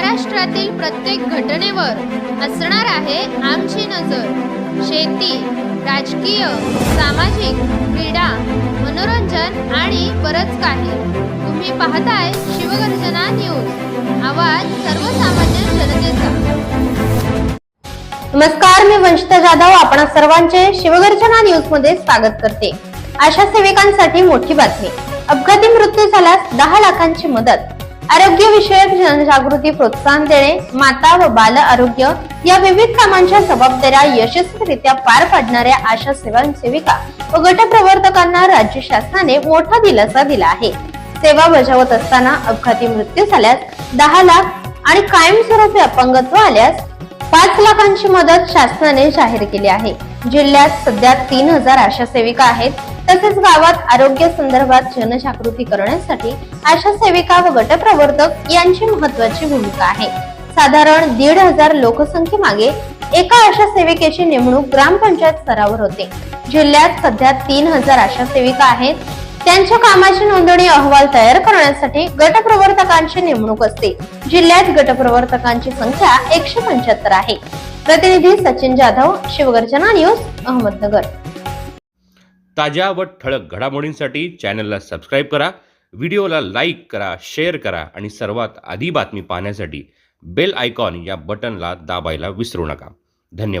महाराष्ट्रातील प्रत्येक घटनेवर असणार आहे आमची नजर. शेती राजकीय सामाजिक क्रीडा मनोरंजन आणि बरंच काही. तुम्ही पाहताय शिवगर्जना न्यूज. आवाज सर्वसामान्य जनतेचा. नमस्कार मी वंशिता जाधव. आपण सर्वांचे शिवगर्जना न्यूजमध्ये स्वागत करते. आशा सेविकांसाठी मोठी बातमी. अपघाती मृत्यू झाल्यास दहा लाखांची मदत. आरोग्य विषयक जनजागृती प्रोत्साहन देणे माता व बाल आरोग्य या विविध कामांच्या जबाबदाऱ्या यशस्वीरित्या पार पाडणाऱ्या आशा सेविका व गटप्रवर्तकांना राज्य शासनाने मोठा दिलासा दिला आहे. सेवा बजावत असताना अपघाती मृत्यू झाल्यास दहा लाख आणि कायमस्वरूपी अपंगत्व आल्यास पाच लाखांची मदत शासनाने जाहीर केली आहे. जिल्ह्यात सध्या तीन हजार आशा सेविका आहेत. तसेच गावात आरोग्य संदर्भात जनजागृती करण्यासाठी आशा सेविका व गटप्रवर्तक यांची महत्वाची भूमिका आहे. साधारण दीड हजार लोकसंख्येमागे एका आशा सेविकेची नेमणूक ग्रामपंचायत स्तरावर होते. जिल्ह्यात सध्या तीन हजार आशा सेविका आहेत. त्यांच्या कामाची नोंदणी अहवाल तयार करण्यासाठी गटप्रवर्तकांची नेमणूक असते. जिल्ह्यात गटप्रवर्तकांची संख्या एकशे पंच्याहत्तर आहे. प्रतिनिधी सचिन जाधव शिवगर्जना न्यूज अहमदनगर. ताज्या व ठळक घडामोडींसाठी चॅनलला सबस्क्राईब करा व्हिडिओला लाईक करा शेअर करा आणि सर्वात आधी बातमी पाहण्यासाठी बेल आयकॉन या बटनला दाबायला विसरू नका. धन्यवाद.